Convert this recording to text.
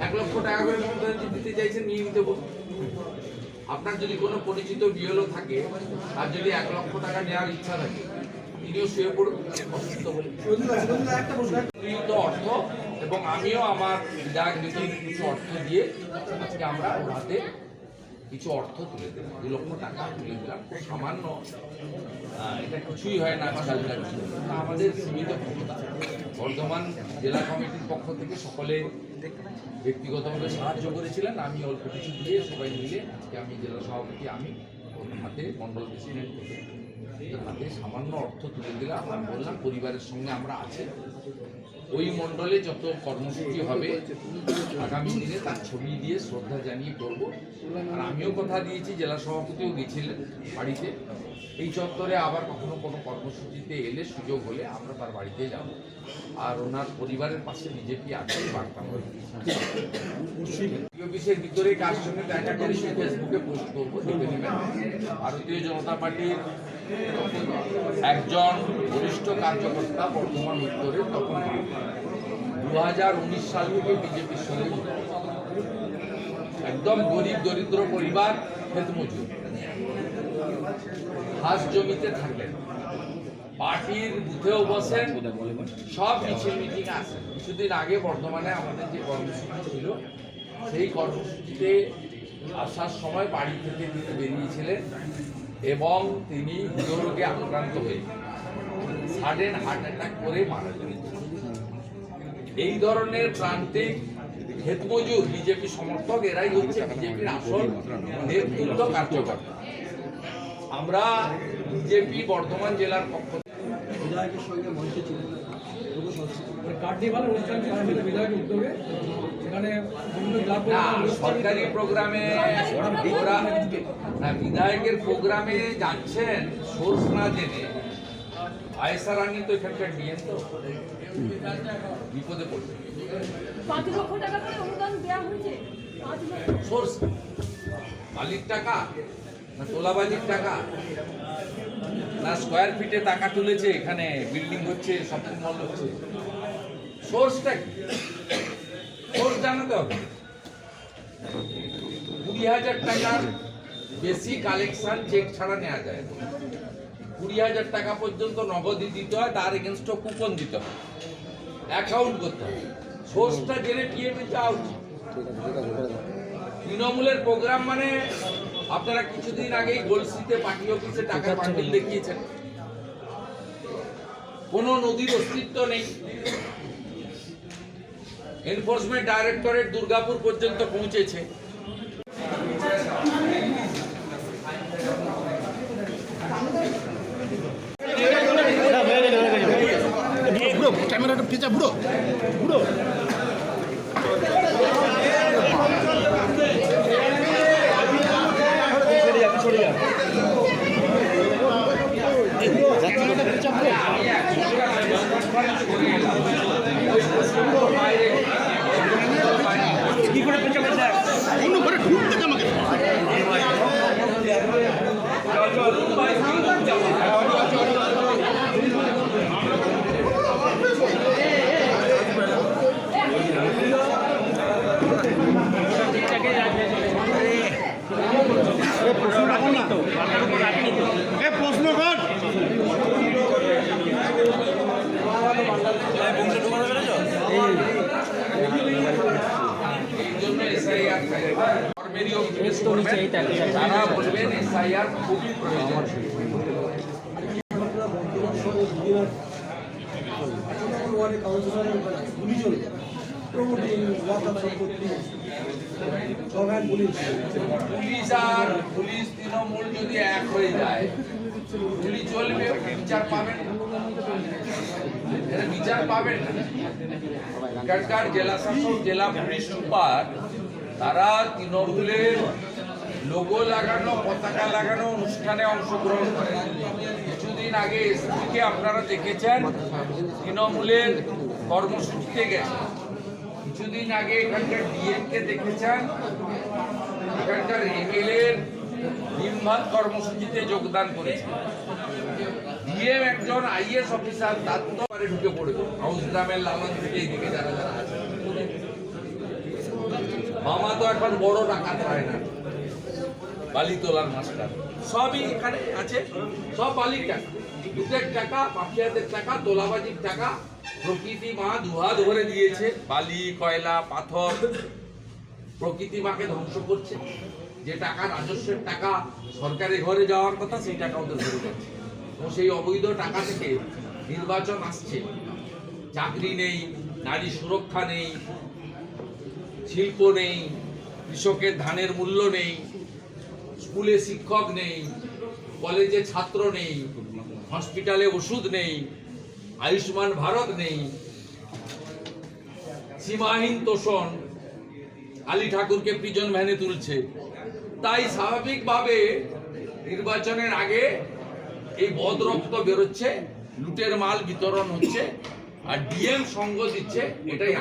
এক লক্ষ আপনার যদি কোনো পরিচিত বিয়েলো থাকে আর যদি এক লক্ষ টাকা নেওয়ার ইচ্ছা থাকে, তিনিও শুয়ে পড়ুন অর্থ এবং আমিও আমার নিধি কিছু অর্থ দিয়ে আজকে আমরা ওর কিছু অর্থ তুলে দিলাম দু লক্ষ টাকা তুলে দিলাম। সামান্য এটা কিছুই হয় না আজকালকার আমাদের সীমিত ক্ষমতা। বর্ধমান জেলা কমিটির পক্ষ থেকে সকলে ব্যক্তিগতভাবে সাহায্য করেছিলেন। আমি অল্প কিছু দিয়ে সবাই মিলে আমি জেলা সভাপতি, আমি হাতে মন্ডল প্রেসিডেন্ট হাতে সামান্য অর্থ তুলে দিলাম। আমি বললাম, পরিবারের সঙ্গে আমরা আছি। ওই মণ্ডলে যত কর্মসূচি হবে, আগামী দিনে তার ছবি দিয়ে শ্রদ্ধা জানিয়ে করব। আর আমিও কথা দিয়েছি, জেলা সভাপতিও গেছিলেন বাড়িতে। এই চত্বরে আবার কখনো কোনো কর্মসূচিতে এলে সুযোগ হলে আমরা তার বাড়িতে যাব। আর ওনার পরিবারের পাশে বিজেপি আছে, বার্তা অফিসের ভিতরে কার সঙ্গে দেখা করে সে ফেসবুকে পোস্ট করব ভারতীয় জনতা পার্টির একজন বরিষ্ঠ কার্যকর্তা বর্ধমান উত্তরে তখন দু হাজার উনিশ সাল থেকে বিজেপির সঙ্গে একদম গরিব দরিদ্র পরিবার ক্ষেত মজুর জমিতে থাকেন পার্টির বুথেও বসেন। সব মিছিল মিটিং আছে। কিছুদিন আগে বর্ধমানে আমাদের যে কর্মসূচি ছিল, সেই কর্মসূচিতে আসার সময় বাড়ি থেকে তিনি বেরিয়েছিলেন এবং তিনি হৃদরোগে আক্রান্ত হয়ে সাডেন হার্ট অ্যাটাক করে মারা যান এই ধরনের প্রান্তিক ক্ষেতমজুর বিজেপি সমর্থক এরাই হচ্ছে বিজেপির আসল নেতৃত্ব কার্যকর্তা। আমরা বিজেপি বর্ধমান জেলার পক্ষ থেকে বিধায়কের সঙ্গে মঞ্চে ছিলেন। লোক সংস্কৃতি মানে সরকারি প্রোগ্রামে বিধায়কের প্রোগ্রামে যাচ্ছেন সোর্স না জেনে। আয়েসা রানী তো এখানকার ডিএম তো। বিপদে পড়বে। পাঁচ লক্ষ টাকা করে অনুদান দেওয়া হয়েছে। সোর্স মালিক টাকা? না তোলাবাজির টাকা? না স্কোয়ার ফিটে টাকা তুলেছে এখানে বিল্ডিং হচ্ছে শপিং মল হচ্ছে। সোর্সটা কি? সোর্স জানাতে হবে। কুড়ি হাজার টাকার বেশি কালেকশন চেক ছাড়া নেওয়া যায়। কুড়ি হাজার টাকা পর্যন্ত নগদই দিতে হয় তার এগেনস্টও কুপন দিতে হয়। অ্যাকাউন্ট করতে হয়। সোর্সটা জেনে টিএমএ চাওয়া উচিত। তৃণমূলের প্রোগ্রাম মানে আপনারা কিছুদিন আগেই গোলসিতে পার্টি অফিসে টাকা পাঠিয়ে দেখিয়েছেন। কোন নদীর অস্তিত্ব নেই। এনফোর্সমেন্ট ডাইরেক্টরেট দুর্গাপুর পর্যন্ত পৌঁছেছে। ক্যামেরাটা পেঁচা বুড়ো। বুড়ো। অন্য ঘরে ঢুকতে দে আমাকে এ প্রশ্ন কর এই জন্য এসআইআর করবেন তারা বলবেন এসআইআর খুব প্রয়োজন। ওয়ার্ডে কাউন্সিলরের পুলিশ পুলিশ আর পুলিশ তৃণমূল যদি এক হয়ে যায় গুলি চলবে বিচার পাবেন বিচার পাবেন জেলা শাসক জেলা পুলিশ সুপার তারা তৃণমূলের লোগো লাগানো, পতাকা লাগানো অনুষ্ঠানে অংশগ্রহণ করে। কিছুদিন আগে এসপিকে আপনারা দেখেছেন, তৃণমূলের কর্মসূচিতে গেছে কিছুদিন আগে এখানকার ডিএমকে দেখেছেন, এখানকার এমএলএ ডিমভাত কর্মসূচিতে যোগদান করেছে ডিএম একজন আইএস অফিসার, তার তো পারে ঢুকে পড়বে। হাউসগ্রামের লালন থেকে এইদিকে যারা যারা আছে। মামা তো এখন বড় ডাকাত হয় না। বালি তোলার মাস্টার। সবই এখানে আছে। সব বালির টাকা। লুটের টাকা মাফিয়াদের টাকা তোলাবাজির টাকা, প্রকৃতি মা দুহাত ভরে দিয়েছে। বালি, কয়লা, পাথর প্রকৃতি মাকে ধ্বংস করছে। যে টাকা রাজস্বের টাকা সরকারি ঘরে যাওয়ার কথা, সেই টাকা ওদের ধরে যাচ্ছে। এবং সেই অবৈধ টাকা থেকে নির্বাচন আসছে। চাকরি নেই, নারী সুরক্ষা নেই, শিল্প নেই, কৃষকের ধানের মূল্য নেই স্কুলে শিক্ষক নেই, কলেজে ছাত্র নেই, হসপিটালে ওষুধ নেই, আয়ুষ্মান ভারত নেই সীমাহীন তোষণ, আলী ঠাকুরকে প্রিজন ভ্যানে তুলছে তাই স্বাভাবিকভাবে নির্বাচনের আগে এই বদরক্ত বেরোচ্ছে, লুটের মাল বিতরণ হচ্ছে, আর ডিএম সঙ্গ দিচ্ছে, এটাই।